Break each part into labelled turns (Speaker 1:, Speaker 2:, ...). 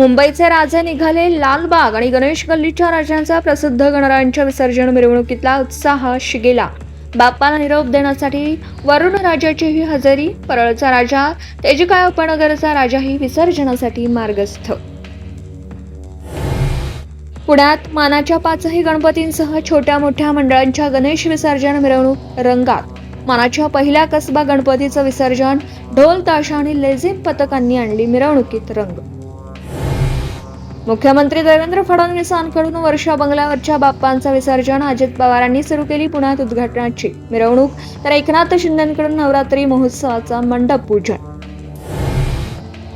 Speaker 1: मुंबईचे राजे निघाले लालबाग आणि गणेश गल्लीच्या राजांचा प्रसिद्ध गणरायांच्या विसर्जन मिरवणुकीतला उत्साह शिगेला. बाप्पाला निरोप देण्यासाठी वरुण राजाचीही हजेरी परळचा राजा तेजकाय उपनगरचा राजाही विसर्जनासाठी मार्गस्थ. पुण्यात मानाच्या पाचही गणपतींसह छोट्या मोठ्या मंडळांच्या गणेश विसर्जन मिरवणूक रंगात. मानाच्या पहिल्या कसबा गणपतीचं विसर्जन ढोल ताशा आणि लेझिम पथकांनी आणली मिरवणुकीत रंग. मुख्यमंत्री देवेंद्र फडणवीसांकडून वर्षा बंगल्यावरच्या बाप्पांचं विसर्जन अजित पवारांनी सुरू केली पुण्यात उद्घाटनाची मिरवणूक. तर एकनाथ शिंदेकडून नवरात्री महोत्सवाचा मंडप पूजन.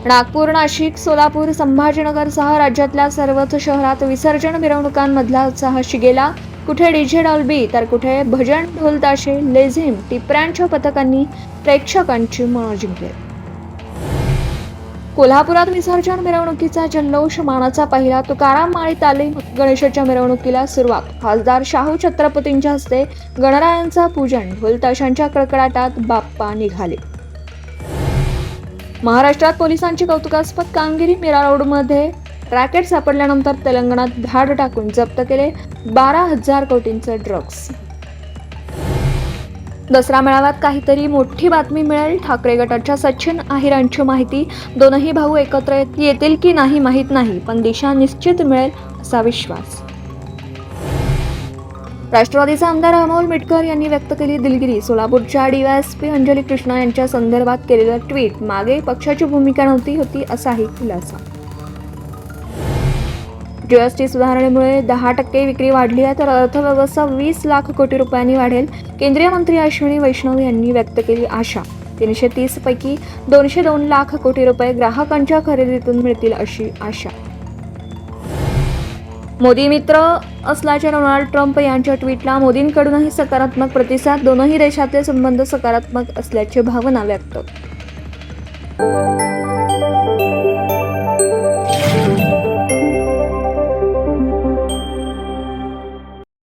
Speaker 1: नागपूर नाशिक सोलापूर संभाजीनगरसह राज्यातल्या सर्वच शहरात विसर्जन मिरवणुकांमधला उत्साह शिगेला. कुठे डीजे डॉल्बी तर कुठे भजन ढोलताशे लेझिम टिपऱ्यांच्या पथकांनी प्रेक्षकांची मनं जिंकली. कोल्हापुरात विसर्जन मिरवणुकीचा जल्लोष मानाचा पहिला तुकाराम माळी तालीम गणेशाच्या मिरवणुकीला सुरुवात. खासदार शाहू छत्रपतींच्या हस्ते गणरायांचा पूजन ढोलताशांच्या कडकडाटात बाप्पा निघाले. महाराष्ट्रात पोलिसांची कौतुकास्पद कामगिरी मीरा रोडमध्ये. रॅकेट सापडल्यानंतर तेलंगणात धाड टाकून जप्त केले बारा हजार कोटींचं ड्रग्ज. दसरा मेळाव्यात काहीतरी मोठी बातमी मिळेल. ठाकरे गटाच्या सचिन आहिरांची माहिती. दोनही भाऊ एकत्र येत- येतील की नाही माहीत नाही पण दिशा निश्चित मिळेल असा विश्वास. राष्ट्रवादीचे आमदार अमोल मिटकर यांनी व्यक्त केली दिलगिरी. सोलापूरच्या डीवायएसपी अंजली कृष्णा यांच्या संदर्भात केलेलं ट्विट मागे पक्षाची भूमिका नव्हती होती असाही खुलासा. जीएसटी सुधारणेमुळे दहा टक्के विक्री वाढली आहे तर अर्थव्यवस्था वीस लाख कोटी रुपयांनी वाढेल केंद्रीय मंत्री अश्विनी वैष्णव यांनी व्यक्त केली आशा. तीनशे तीस पैकी दोनशे दोन लाख कोटी रुपये ग्राहकांच्या खरेदीतून मिळतील अशी आशा. मोदी मित्र असल्याच्या डोनाल्ड ट्रम्प यांच्या ट्विटला मोदींकडूनही सकारात्मक प्रतिसाद दोनही देशातले संबंध सकारात्मक असल्याची भावना व्यक्त